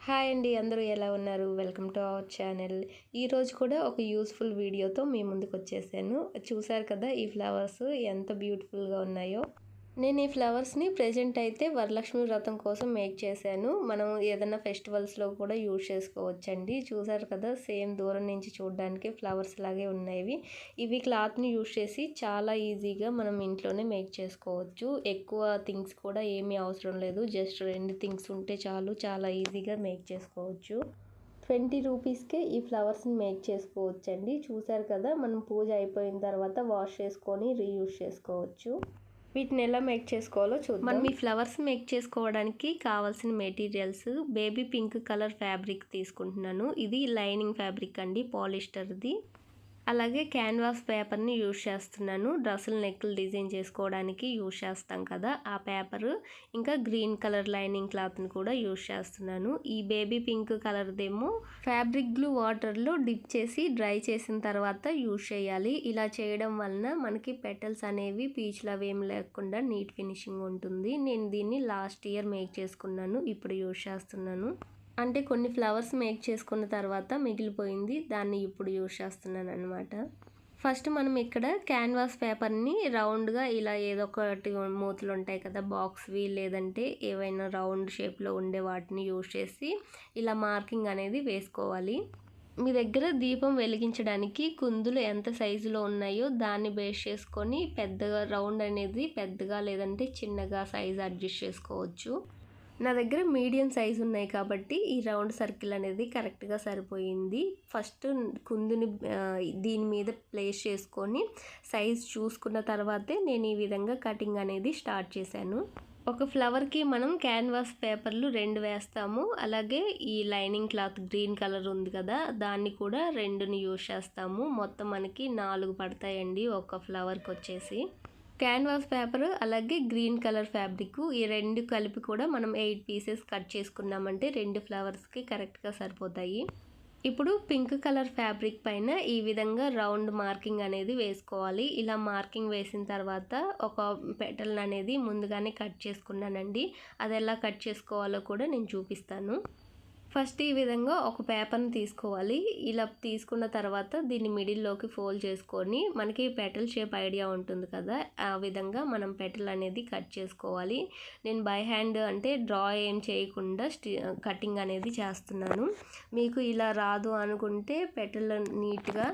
Hi అండి అందరూ ఎలా ఉన్నారు? Welcome to our channel. ఈరోజు కూడా ఒక యూస్ఫుల్ వీడియోతో మీ ముందుకు వచ్చేసాను చూసారు కదా ఈ ఫ్లవర్స్ ఎంత బ్యూటిఫుల్గా ఉన్నాయో. నేను ఈ ఫ్లవర్స్ని ప్రజెంట్ అయితే వరలక్ష్మి వ్రతం కోసం మేక్ చేశాను. మనం ఏదైనా ఫెస్టివల్స్లో కూడా యూజ్ చేసుకోవచ్చండి. చూసారు కదా సేమ్ దూరం నుంచి చూడడానికి ఫ్లవర్స్ లాగే ఉన్నాయి ఇవి క్లాత్ని యూజ్ చేసి చాలా ఈజీగా మనం ఇంట్లోనే మేక్ చేసుకోవచ్చు. ఎక్కువ థింగ్స్ కూడా ఏమీ అవసరం లేదు. జస్ట్ రెండు థింగ్స్ ఉంటే చాలు చాలా ఈజీగా మేక్ చేసుకోవచ్చు. ట్వంటీ రూపీస్కే ఈ ఫ్లవర్స్ని మేక్ చేసుకోవచ్చండి. చూసారు కదా మనం పూజ అయిపోయిన తర్వాత వాష్ చేసుకొని రీయూజ్ చేసుకోవచ్చు. వీటిని ఎలా మేక్ చేసుకోవాలో చూద్దాం. మనం ఈ ఫ్లవర్స్ మేక్ చేసుకోవడానికి కావాల్సిన materials baby pink colour fabric తీసుకుంటున్నాను. ఇది లైనింగ్ ఫ్యాబ్రిక్ అండి పాలిస్టర్ది అలాగే క్యాన్వాస్ పేపర్ని యూజ్ చేస్తున్నాను. డ్రెస్సులు నెక్కులు డిజైన్ చేసుకోవడానికి యూజ్ చేస్తాం కదా ఆ పేపర్. ఇంకా గ్రీన్ కలర్ లైనింగ్ క్లాత్ని కూడా యూజ్ చేస్తున్నాను. ఈ బేబీ పింక్ కలర్దేమో ఫ్యాబ్రిక్ గ్లూ వాటర్లో డిప్ చేసి డ్రై చేసిన తర్వాత యూజ్ చేయాలి. ఇలా చేయడం వలన మనకి పెటల్స్ అనేవి పీచులు అవి ఏం లేకుండా నీట్ ఫినిషింగ్ ఉంటుంది. నేను దీన్ని లాస్ట్ ఇయర్ మేక్ చేసుకున్నాను. ఇప్పుడు యూజ్ చేస్తున్నాను. అంటే కొన్ని ఫ్లవర్స్ మేక్ చేసుకున్న తర్వాత మిగిలిపోయింది. దాన్ని ఇప్పుడు యూజ్ చేస్తున్నాను అనమాట ఫస్ట్ మనం ఇక్కడ క్యాన్వాస్ పేపర్ని రౌండ్గా ఇలా ఏదో ఒకటి మూతలు ఉంటాయి కదా బాక్స్వి లేదంటే ఏవైనా రౌండ్ షేప్లో ఉండే వాటిని యూజ్ చేసి ఇలా మార్కింగ్ అనేది వేసుకోవాలి. మీ దగ్గర దీపం వెలిగించడానికి కుందులు ఎంత సైజులో ఉన్నాయో దాన్ని బేస్ చేసుకొని పెద్దగా రౌండ్ అనేది పెద్దగా లేదంటే చిన్నగా సైజ్ అడ్జస్ట్ చేసుకోవచ్చు. నా దగ్గర మీడియం సైజ్ ఉన్నాయి కాబట్టి ఈ రౌండ్ సర్కిల్ అనేది కరెక్ట్గా సరిపోయింది. ఫస్ట్ కుందుని దీని మీద ప్లేస్ చేసుకొని సైజ్ చూసుకున్న తర్వాతే నేను ఈ విధంగా కటింగ్ అనేది స్టార్ట్ చేశాను. ఒక ఫ్లవర్కి మనం క్యాన్వాస్ పేపర్లు రెండు వేస్తాము. అలాగే ఈ లైనింగ్ క్లాత్ గ్రీన్ కలర్ ఉంది కదా దాన్ని కూడా రెండుని యూజ్ చేస్తాము. మొత్తం మనకి నాలుగు పడతాయండి ఒక ఫ్లవర్కి వచ్చేసి. క్యాన్వాస్ పేపర్ అలాగే గ్రీన్ కలర్ ఫ్యాబ్రిక్ ఈ రెండు కలిపి కూడా మనం ఎయిట్ పీసెస్ కట్ చేసుకున్నామంటే రెండు ఫ్లవర్స్కి కరెక్ట్గా సరిపోతాయి. ఇప్పుడు పింక్ కలర్ ఫ్యాబ్రిక్ పైన ఈ విధంగా రౌండ్ మార్కింగ్ అనేది వేసుకోవాలి. ఇలా మార్కింగ్ వేసిన తర్వాత ఒక పెటల్ అనేది ముందుగానే కట్ చేసుకున్నానండి. అది ఎలా కట్ చేసుకోవాలో కూడా నేను చూపిస్తాను. ఫస్ట్ ఈ విధంగా ఒక పేపర్ని తీసుకోవాలి. ఇలా తీసుకున్న తర్వాత దీన్ని మిడిల్లోకి ఫోల్డ్ చేసుకొని మనకి పెటల్ షేప్ ఐడియా ఉంటుంది కదా ఆ విధంగా మనం పెటల్ అనేది కట్ చేసుకోవాలి. నేను బై హ్యాండ్ అంటే డ్రా ఏం చేయకుండా కటింగ్ అనేది చేస్తున్నాను. మీకు ఇలా రాదు అనుకుంటే పెటల్ నీట్గా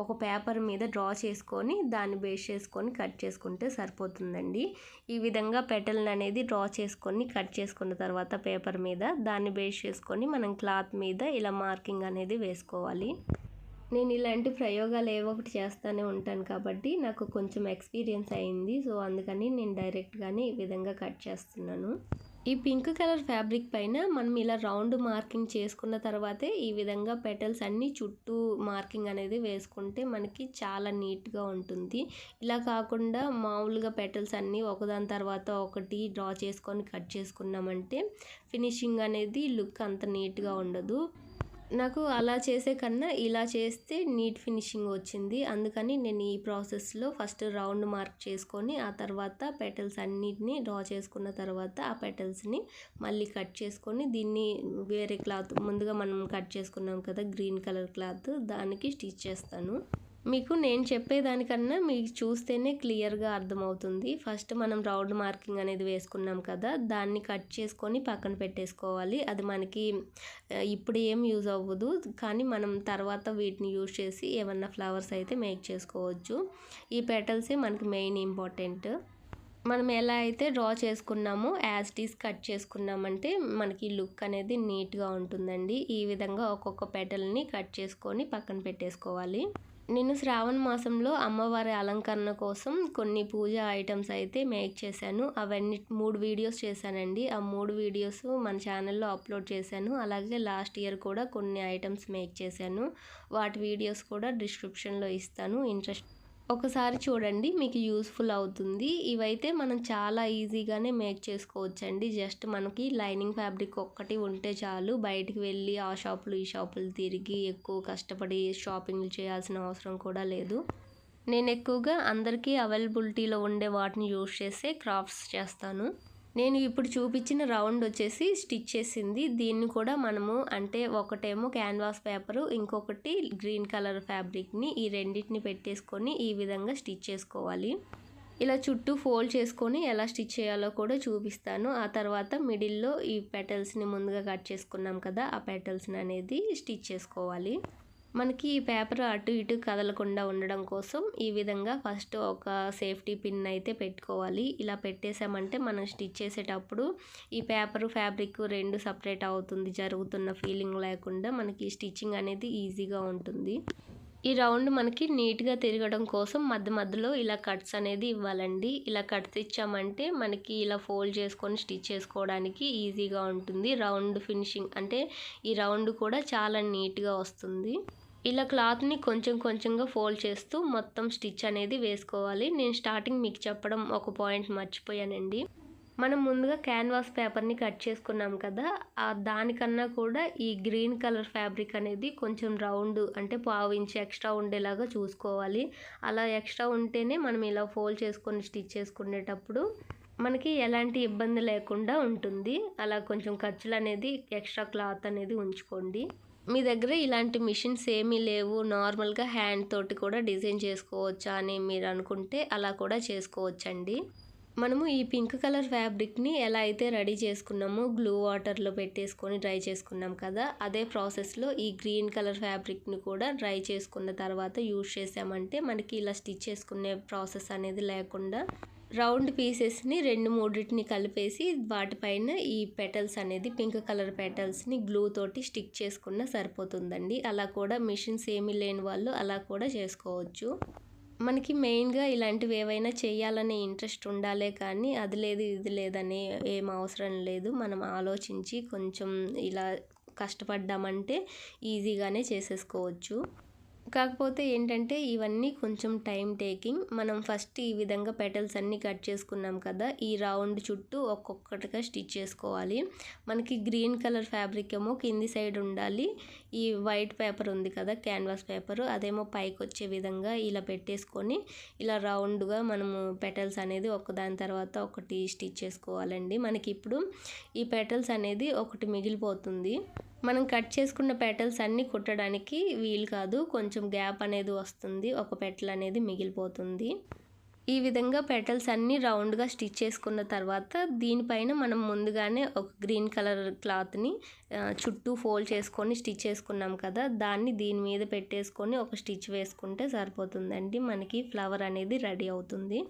ఒక పేపర్ మీద డ్రా చేసుకొని దాన్ని బేస్ చేసుకొని కట్ చేసుకుంటే సరిపోతుందండి. ఈ విధంగా పెటల్ని అనేది డ్రా చేసుకొని కట్ చేసుకున్న తర్వాత పేపర్ మీద దాన్ని బేస్ చేసుకొని మనం క్లాత్ మీద ఇలా మార్కింగ్ అనేది వేసుకోవాలి. నేను ఇలాంటి ప్రయోగాలు ఏవో ఒకటి చేస్తూనే ఉంటాను కాబట్టి నాకు కొంచెం ఎక్స్పీరియన్స్ అయింది. సో అందుకని నేను డైరెక్ట్గానే ఈ విధంగా కట్ చేస్తున్నాను. ఈ పింక్ కలర్ ఫ్యాబ్రిక్ పైన మనం ఇలా రౌండ్ మార్కింగ్ చేసుకున్న తర్వాతే ఈ విధంగా పెటల్స్ అన్నీ చుట్టూ మార్కింగ్ అనేది వేసుకుంటే మనకి చాలా నీట్గా ఉంటుంది. ఇలా కాకుండా మామూలుగా పెటల్స్ అన్నీ ఒకదాని తర్వాత ఒకటి డ్రా చేసుకొని కట్ చేసుకున్నామంటే ఫినిషింగ్ అనేది లుక్ అంత నీట్గా ఉండదు. నాకు అలా చేసే కన్నా ఇలా చేస్తే నీట్ ఫినిషింగ్ వచ్చింది. అందుకని నేను ఈ ప్రాసెస్లో ఫస్ట్ రౌండ్ మార్క్ చేసుకొని ఆ తర్వాత పెటల్స్ అన్నిటిని డ్రా చేసుకున్న తర్వాత ఆ పెటల్స్ని మళ్ళీ కట్ చేసుకొని దీన్ని వేరే క్లాత్ ముందుగా మనం కట్ చేసుకున్నాం కదా గ్రీన్ కలర్ క్లాత్ దానికి స్టిచ్ చేస్తాను. మీకు నేను చెప్పేదానికన్నా మీకు చూస్తేనే క్లియర్గా అర్థమవుతుంది. ఫస్ట్ మనం రౌండ్ మార్కింగ్ అనేది వేసుకున్నాం కదా దాన్ని కట్ చేసుకొని పక్కన పెట్టేసుకోవాలి. అది మనకి ఇప్పుడు ఏం యూజ్ అవ్వదు. కానీ మనం తర్వాత వీటిని యూజ్ చేసి ఏమన్నా ఫ్లవర్స్ అయితే మేక్ చేసుకోవచ్చు. ఈ పెటల్సే మనకి మెయిన్ ఇంపార్టెంట్. మనం ఎలా అయితే డ్రా చేసుకున్నామో యాజ్టీస్ కట్ చేసుకున్నామంటే మనకి లుక్ అనేది నీట్గా ఉంటుందండి. ఈ విధంగా ఒక్కొక్క పెటల్ని కట్ చేసుకొని పక్కన పెట్టేసుకోవాలి. నేను శ్రావణ మాసంలో అమ్మవారి అలంకరణ కోసం కొన్ని పూజ ఐటమ్స్ అయితే మేక్ చేశాను. అవన్నీ మూడు వీడియోస్ చేశానండి. ఆ మూడు వీడియోస్ మన ఛానల్లో అప్లోడ్ చేశాను. అలాగే లాస్ట్ ఇయర్ కూడా కొన్ని ఐటమ్స్ మేక్ చేశాను. వాటి వీడియోస్ కూడా డిస్క్రిప్షన్లో ఇస్తాను. ఇంట్రెస్ట్ ఒకసారి చూడండి మీకు యూస్ఫుల్ అవుతుంది. ఇవైతే మనం చాలా ఈజీగానే మేక్ చేసుకోవచ్చండి. జస్ట్ మనకి లైనింగ్ ఫ్యాబ్రిక్ ఒక్కటి ఉంటే చాలు. బయటికి వెళ్ళి ఆ షాపులు ఈ షాపులు తిరిగి ఎక్కువ కష్టపడి షాపింగ్లు చేయాల్సిన అవసరం కూడా లేదు. నేను ఎక్కువగా అందరికీ అవైలబిలిటీలో ఉండే వాటిని యూజ్ చేసే క్రాఫ్ట్స్ చేస్తాను. నేను ఇప్పుడు చూపించిన రౌండ్ వచ్చేసి స్టిచ్ చేసింది. దీన్ని కూడా మనము అంటే ఒకటేమో క్యాన్వాస్ పేపరు ఇంకొకటి గ్రీన్ కలర్ ఫ్యాబ్రిక్ని ఈ రెండింటిని పెట్టేసుకొని ఈ విధంగా స్టిచ్ చేసుకోవాలి. ఇలా చుట్టూ ఫోల్డ్ చేసుకొని ఎలా స్టిచ్ చేయాలో కూడా చూపిస్తాను. ఆ తర్వాత మిడిల్లో ఈ పెటల్స్ని ముందుగా కట్ చేసుకున్నాం కదా ఆ పెటల్స్ని అనేది స్టిచ్ చేసుకోవాలి. మనకి ఈ పేపర్ అటు ఇటు కదలకుండా ఉండడం కోసం ఈ విధంగా ఫస్ట్ ఒక సేఫ్టీ పిన్ అయితే పెట్టుకోవాలి. ఇలా పెట్టేసామంటే మనం స్టిచ్ చేసేటప్పుడు ఈ పేపర్ ఫ్యాబ్రిక్ రెండు సపరేట్ అవుతుంది. జరుగుతున్న ఫీలింగ్ లేకుండా మనకి స్టిచ్చింగ్ అనేది ఈజీగా ఉంటుంది. ఈ రౌండ్ మనకి నీట్గా తిరగడం కోసం మధ్య మధ్యలో ఇలా కట్స్ అనేది ఇవ్వాలండి. ఇలా కట్స్ ఇచ్చామంటే మనకి ఇలా ఫోల్డ్ చేసుకొని స్టిచ్ చేసుకోవడానికి ఈజీగా ఉంటుంది. రౌండ్ ఫినిషింగ్ అంటే ఈ రౌండ్ కూడా చాలా నీట్గా వస్తుంది. ఇలా క్లాత్ని కొంచెం కొంచెంగా ఫోల్డ్ చేస్తూ మొత్తం స్టిచ్ అనేది వేసుకోవాలి. నేను స్టార్టింగ్ మీకు చెప్పడం ఒక పాయింట్ మర్చిపోయానండి. మనం ముందుగా క్యాన్వాస్ పేపర్ని కట్ చేసుకున్నాం కదా ఆ దానికన్నా కూడా ఈ గ్రీన్ కలర్ ఫ్యాబ్రిక్ అనేది కొంచెం రౌండ్ అంటే పావు ఇంచ్ ఎక్స్ట్రా ఉండేలాగా చూసుకోవాలి. అలా ఎక్స్ట్రా ఉంటేనే మనం ఇలా ఫోల్డ్ చేసుకొని స్టిచ్ చేసుకునేటప్పుడు మనకి ఎలాంటి ఇబ్బంది లేకుండా ఉంటుంది. అలా కొంచెం ఖర్చులు అనేది ఎక్స్ట్రా క్లాత్ అనేది ఉంచుకోండి. మీ దగ్గర ఇలాంటి మిషన్స్ ఏమీ లేవు. నార్మల్గా హ్యాండ్ తోటి కూడా డిజైన్ చేసుకోవచ్చా అని మీరు అనుకుంటే అలా కూడా చేసుకోవచ్చండి. మనము ఈ పింక్ కలర్ ఫ్యాబ్రిక్ని ఎలా అయితే రెడీ చేసుకున్నామో గ్లూ వాటర్లో పెట్టేసుకొని డ్రై చేసుకున్నాం కదా అదే ప్రాసెస్లో ఈ గ్రీన్ కలర్ ఫ్యాబ్రిక్ని కూడా డ్రై చేసుకున్న తర్వాత యూజ్ చేసామంటే మనకి ఇలా స్టిచ్ చేసుకునే ప్రాసెస్ అనేది లేకుండా రౌండ్ పీసెస్ని రెండు మూడింటిని కలిపేసి వాటిపైన ఈ పెటల్స్ అనేది పింక్ కలర్ పెటల్స్ని గ్లూ తోటి స్టిక్ చేసుకున్న సరిపోతుందండి. అలా కూడా మిషన్స్ ఏమీ లేని వాళ్ళు అలా కూడా చేసుకోవచ్చు. మనకి మెయిన్గా ఇలాంటివి ఏవైనా చేయాలనే ఇంట్రెస్ట్ ఉండాలే కానీ అది లేదు ఇది లేదని ఏం అవసరం లేదు. మనం ఆలోచించి కొంచెం ఇలా కష్టపడ్డామంటే ఈజీగానే చేసేసుకోవచ్చు. కాకపోతే ఏంటంటే ఇవన్నీ కొంచెం టైం టేకింగ్ మనం ఫస్ట్ ఈ విధంగా పెటల్స్ అన్నీ కట్ చేసుకున్నాం కదా ఈ రౌండ్ చుట్టూ ఒక్కొక్కటిగా స్టిచ్ చేసుకోవాలి. మనకి గ్రీన్ కలర్ ఫ్యాబ్రిక్ ఏమో కింది సైడ్ ఉండాలి ఈ వైట్ పేపర్ ఉంది కదా క్యాన్వాస్ పేపర్ అదేమో పైకి వచ్చే విధంగా ఇలా పెట్టేసుకొని ఇలా రౌండ్గా మనము పెటల్స్ అనేది ఒకదాని తర్వాత ఒకటి స్టిచ్ చేసుకోవాలండి. మనకి ఇప్పుడు ఈ పెటల్స్ అనేది ఒకటి మిగిలిపోతుంది. మనం కట్ చేసుకున్న పెటల్స్ అన్నీ కుట్టడానికి వీలు కాదు. కొంచెం గ్యాప్ అనేది వస్తుంది. ఒక పెటల్ అనేది మిగిలిపోతుంది. ఈ విధంగా పెటల్స్ అన్నీ రౌండ్గా స్టిచ్ చేసుకున్న తర్వాత దీనిపైన మనం ముందుగానే ఒక గ్రీన్ కలర్ క్లాత్ని చుట్టూ ఫోల్డ్ చేసుకొని స్టిచ్ చేసుకున్నాం కదా. దాన్ని దీని మీద పెట్టేసుకొని ఒక స్టిచ్ వేసుకుంటే సరిపోతుందండి. మనకి ఫ్లవర్ అనేది రెడీ అవుతుంది.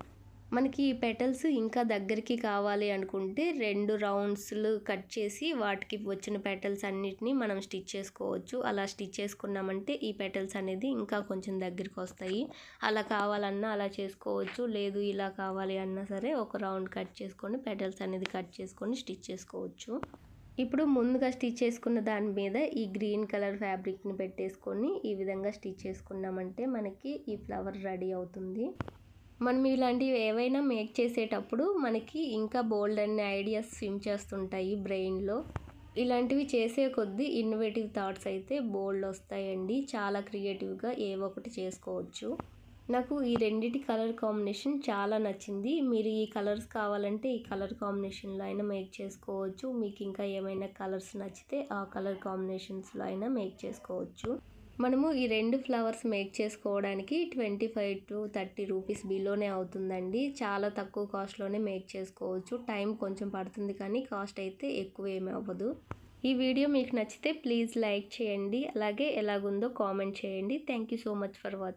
మనకి ఈ పెటల్స్ ఇంకా దగ్గరికి కావాలి అనుకుంటే రెండు రౌండ్స్లు కట్ చేసి వాటికి వచ్చిన పెటల్స్ అన్నిటినీ మనం స్టిచ్ చేసుకోవచ్చు. అలా స్టిచ్ చేసుకున్నామంటే ఈ పెటల్స్ అనేది ఇంకా కొంచెం దగ్గరికి వస్తాయి. అలా కావాలన్నా అలా చేసుకోవచ్చు. లేదు ఇలా కావాలి అన్నా సరే ఒక రౌండ్ కట్ చేసుకొని పెటల్స్ అనేది కట్ చేసుకొని స్టిచ్ చేసుకోవచ్చు. ఇప్పుడు ముందుగా స్టిచ్ చేసుకున్న దాని మీద ఈ గ్రీన్ కలర్ ఫ్యాబ్రిక్ని పెట్టేసుకొని ఈ విధంగా స్టిచ్ చేసుకున్నామంటే మనకి ఈ ఫ్లవర్ రెడీ అవుతుంది. మనం ఇలాంటివి ఏవైనా మేక్ చేసేటప్పుడు మనకి ఇంకా బోల్డ్ అనే ఐడియాస్ స్విమ్ చేస్తుంటాయి బ్రెయిన్లో ఇలాంటివి చేసే కొద్దీ ఇన్నోవేటివ్ థాట్స్ అయితే బోల్డ్ వస్తాయండి. చాలా క్రియేటివ్గా ఏవో ఒకటి చేసుకోవచ్చు. నాకు ఈ రెండిటి కలర్ కాంబినేషన్ చాలా నచ్చింది. మీరు ఈ కలర్స్ కావాలంటే ఈ కలర్ కాంబినేషన్లో అయినా మేక్ చేసుకోవచ్చు. మీకు ఇంకా ఏమైనా కలర్స్ నచ్చితే ఆ కలర్ కాంబినేషన్స్లో అయినా మేక్ చేసుకోవచ్చు. మనము ఈ రెండు ఫ్లవర్స్ మేక్ చేసుకోవడానికి twenty five to thirty rupees బిలోనే అవుతుందండి. చాలా తక్కువ కాస్ట్లోనే మేక్ చేసుకోవచ్చు. టైం కొంచెం పడుతుంది కానీ కాస్ట్ అయితే ఎక్కువ ఏమీ అవ్వదు. ఈ వీడియో మీకు నచ్చితే ప్లీజ్ లైక్ చేయండి. అలాగే ఎలాగుందో కామెంట్ చేయండి. Thank you so much for watching